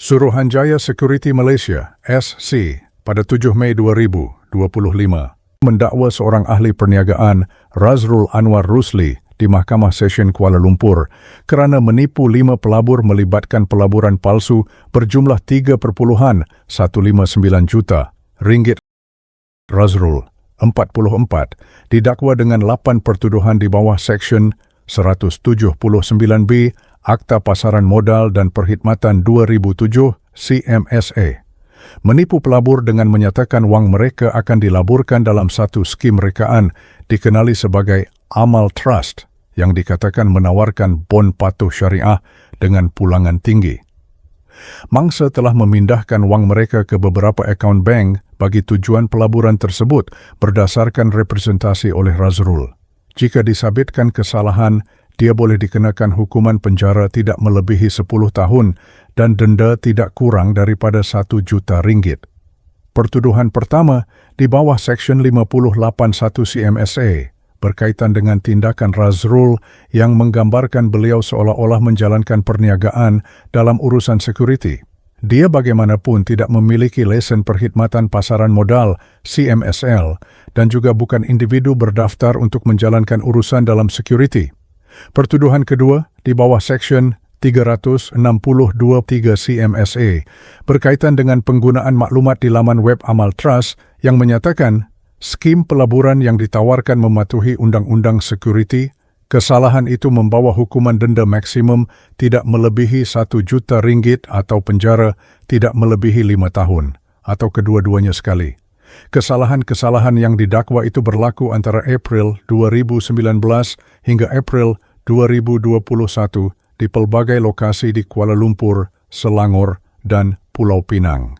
Suruhanjaya Security Malaysia SC pada 7 Mei 2025 mendakwa seorang ahli perniagaan Razrul Anwar Rusli di Mahkamah Session Kuala Lumpur kerana menipu lima pelabur melibatkan pelaburan palsu berjumlah 3.159 juta ringgit. Razrul, 44, didakwa dengan 8 pertuduhan di bawah Seksyen 179B Akta Pasaran Modal dan Perkhidmatan 2007 CMSA. Menipu pelabur dengan menyatakan wang mereka akan dilaburkan dalam satu skim rekaan dikenali sebagai Amal Trust yang dikatakan menawarkan bon patuh syariah dengan pulangan tinggi. Mangsa telah memindahkan wang mereka ke beberapa akaun bank bagi tujuan pelaburan tersebut berdasarkan representasi oleh Razrul. Jika disabitkan kesalahan, dia boleh dikenakan hukuman penjara tidak melebihi 10 tahun dan denda tidak kurang daripada 1 juta ringgit. Pertuduhan pertama di bawah Seksyen 581 CMSA berkaitan dengan tindakan Razrul yang menggambarkan beliau seolah-olah menjalankan perniagaan dalam urusan security. Dia bagaimanapun tidak memiliki lesen perkhidmatan pasaran modal CMSL dan juga bukan individu berdaftar untuk menjalankan urusan dalam security. Pertuduhan kedua di bawah Seksyen 362.3 CMSA berkaitan dengan penggunaan maklumat di laman web Amal Trust yang menyatakan skim pelaburan yang ditawarkan mematuhi Undang-Undang Security, kesalahan itu membawa hukuman denda maksimum tidak melebihi 1 juta ringgit atau penjara tidak melebihi 5 tahun atau kedua-duanya sekali. Kesalahan-kesalahan yang didakwa itu berlaku antara April 2019 hingga April 2021 di pelbagai lokasi di Kuala Lumpur, Selangor dan Pulau Pinang.